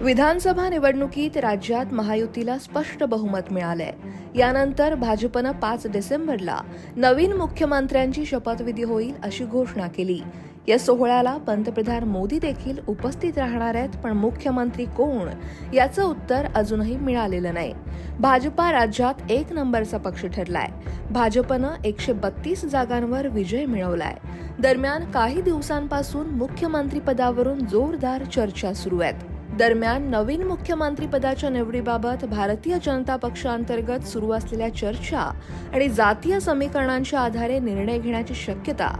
विधानसभा निवडणुकीत राज्यात महायुतीला स्पष्ट बहुमत मिळालंय. यानंतर भाजपनं पाच डिसेंबरला नवीन मुख्यमंत्र्यांची शपथविधी होईल अशी घोषणा केली. या सोहळ्याला पंतप्रधान मोदी देखील उपस्थित राहणार आहेत पण मुख्यमंत्री कोण? याचं उत्तर अजूनही मिळालेलं नाही. भाजपा राज्यात एक नंबरचा पक्ष ठरलाय. भाजपनं एकशे बत्तीस जागांवर विजय मिळवलाय. दरम्यान काही दिवसांपासून मुख्यमंत्रीपदावरून जोरदार चर्चा सुरू आहेत. दरम्यान नवीन मुख्यमंत्रीपदाच्या निवडीबाबत भारतीय जनता पक्षांतर्गत सुरू असलेल्या चर्चा आणि जातीय समीकरणांच्या आधारे निर्णय घेण्याची शक्यता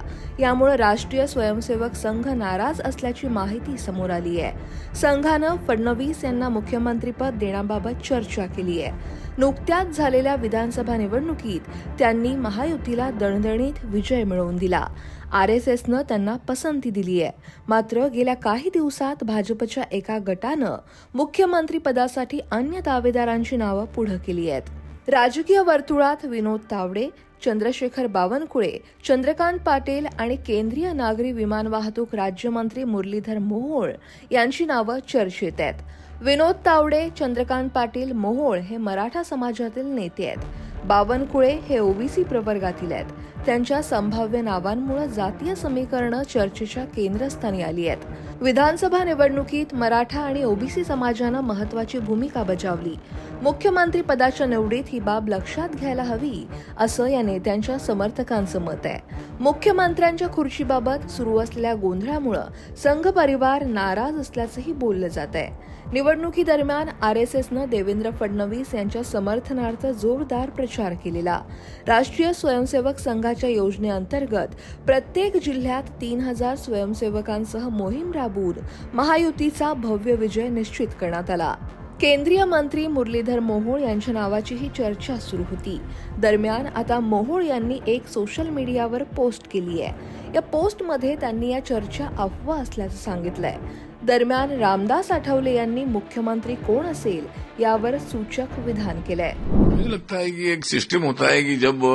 यामुळे राष्ट्रीय स्वयंसेवक संघ नाराज असल्याची माहिती समोर आली आहे. संघानं फडणवीस यांना मुख्यमंत्रीपद देण्याबाबत चर्चा केली आहे. नुकत्याच झालेल्या विधानसभा निवडणुकीत त्यांनी महायुतीला दणदणीत विजय मिळवून दिला. आर एस एसनं त्यांना पसंती दिली आहे. मात्र गेल्या काही दिवसात भाजपच्या एका गटानं मुख्यमंत्रीपदासाठी अन्य दावेदारांची नावं पुढं केली आहेत. राजकीय वर्तुळात विनोद तावडे चंद्रशेखर बावनकुळे चंद्रकांत पाटील आणि केंद्रीय नागरी विमान वाहतूक राज्यमंत्री मुरलीधर मोहोळ यांची नावं चर्चेत आहेत. विनोद तावडे चंद्रकांत पाटील मोहोळ हे मराठा समाजातील नेते आहेत. बावनकुळे हे ओबीसी प्रवर्गातील आहेत. त्यांच्या संभाव्य नावांमुळे जातीय समीकरणं चर्चेच्या केंद्रस्थानी आली आहेत. विधानसभा निवडणुकीत मराठा आणि ओबीसी समाजानं महत्वाची भूमिका बजावली. मुख्यमंत्री पदाच्या निवडीत ही बाब लक्षात घ्यायला हवी असं या नेत्यांच्या समर्थकांचं मत आहे. मुख्यमंत्र्यांच्या खुर्चीबाबत सुरू असलेल्या गोंधळामुळं संघ परिवार नाराज असल्याचंही बोललं जात आहे. निवडणुकीदरम्यान आर एस एसनं देवेंद्र फडणवीस यांच्या समर्थनार्थ जोरदार प्रचार केलेला. राष्ट्रीय स्वयंसेवक संघाच्या योजनेअंतर्गत प्रत्येक जिल्ह्यात तीन हजार स्वयंसेवकांसह मोहीम राबवून महायुतीचा भव्य विजय निश्चित करण्यात आला. केंद्रीय मंत्री मुरलीधर मोहोळ यांच्या नावाचीही चर्चा सुरू होती. दरम्यान आता मोहोळ यांनी एक सोशल मीडियावर पोस्ट केली आहे. या पोस्टमध्ये त्यांनी या चर्चा अफवा असल्याचं सांगितलंय. दरम्यान रामदास आठवले यांनी मुख्यमंत्री कोण असेल यावर सूचक विधान केलंय. मुझे लगता है कि एक सिस्टम होता है कि जब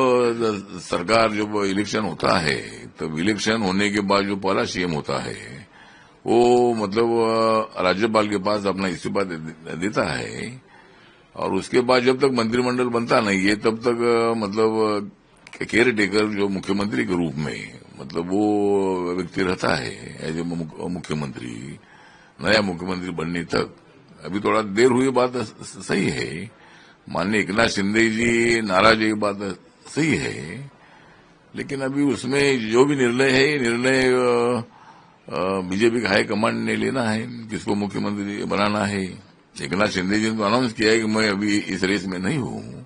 सरकार जब इलेक्शन होता है तब इलेक्शन होने के बाद जो पहला सीएम होता है वो मतलब राज्यपाल के पास अपना इस्तीफा देता है। और उसके बाद जब तक मंत्रिमंडल बनता नहीं है, तब तक मतलब केयर टेकर जो मुख्यमंत्री के रूप में मतलब वो व्यक्ति रहता है एज ए मुख्यमंत्री, नया मुख्यमंत्री बनने तक। अभी थोड़ा देर हुई बात सही है। माननीय एकनाथ शिंदे जी नाराज़ ये बात सही है। लेकिन अभी उसमें जो भी निर्णय है, निर्णय बीजेपी का हाई कमांड ने लेना है, किसको मुख्यमंत्री बनाना है? एक नाथ शिंदे जी ने तो अनाउंस किया है कि मैं अभी इस रेस में नहीं हूँ।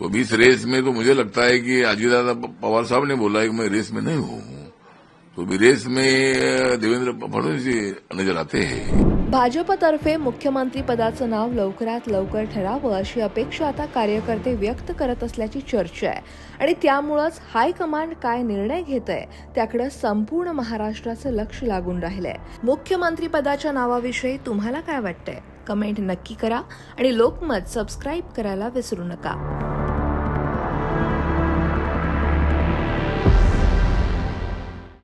तो अभी इस रेस में तो मुझे लगता है कि अजीतदादा पवार साहब ने बोला है कि मैं रेस में नहीं हूँ। तो विदेश में देवेंद्र फडणवीस नजर आते हैं। भाजपतर्फे मुख्यमंत्री पदाचं नाव लवकरात लवकर ठरावं अशी अपेक्षा आता कार्यकर्ते व्यक्त करत असल्याची चर्चा आहे. आणि त्यामुळंच हायकमांड काय निर्णय घेत आहे त्याकडे संपूर्ण महाराष्ट्राचं लक्ष लागून राहिलंय. मुख्यमंत्री पदाच्या नावाविषयी तुम्हाला काय वाटतंय? कमेंट नक्की करा आणि लोकमत सबस्क्राईब करायला विसरू नका.